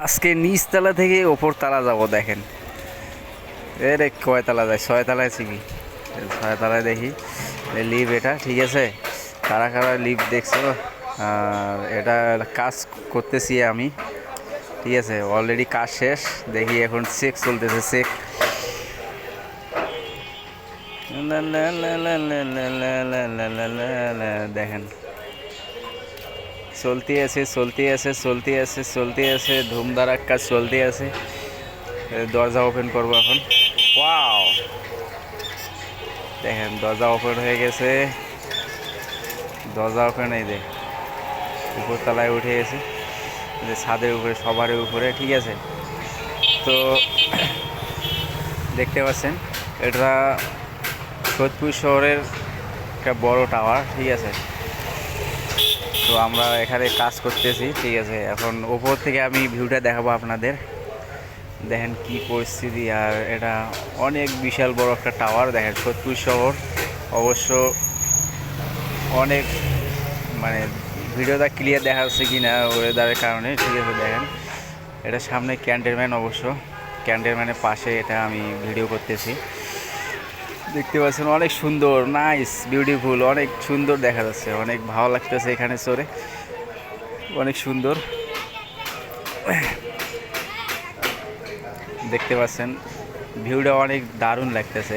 আজকে নিচ তলা থেকে ওপর তালা যাব দেখেন এ রে কয় তলা যায় ছয় তলায় চিবি ছয় তলায় দেখি লিভ এটা ঠিক আছে কারা কারা লিভ দেখছ আর এটা কাজ করতেছি আমি ঠিক আছে অলরেডি কাজ শেষ দেখি এখন চেক চলতেছে চেক দেখেন চলতে আছে চলতে আছে চলতে আছে চলতে আছে ধুমধারাক কাজ চলতে আছে। দরজা ওপেন করব এখন। দেখেন, দরজা ওপেন হয়ে গেছে। দরজা ওপেন এই যে উপর তলায় উঠে গেছে। যে ছাদের উপরে সবার উপরে, ঠিক আছে? তো, দেখতে পাচ্ছেন, এটা সোদপুর শহরের একটা বড় টাওয়ার ঠিক আছে? তো আমরা এখানে কাজ করতেছি, ঠিক আছে। এখন ওপর থেকে আমি ভিউটা দেখাবো আপনাদের। দেখেন কি পরিস্থিতি, আর এটা অনেক বিশাল বড় একটা টাওয়ার দেখেন সোদপুর শহর। অবশ্য অনেক মানে ভিডিওটা ক্লিয়ার দেখা যাচ্ছে কি না ওয়েদারের কারণে, ঠিক আছে, দেখেন। এটা সামনে ক্যান্ডেলম্যান অবশ্য। ক্যান্ডেলম্যানের পাশে এটা আমি ভিডিও করতেছি। দেখতে পাচ্ছেন, অনেক সুন্দর নাইস বিউটিফুল অনেক সুন্দর দেখা যাচ্ছে, অনেক ভালো লাগতেছে এখানে চড়ে। অনেক সুন্দর। দেখতে পাচ্ছেন, ভিউটা অনেক দারুণ লাগতেছে।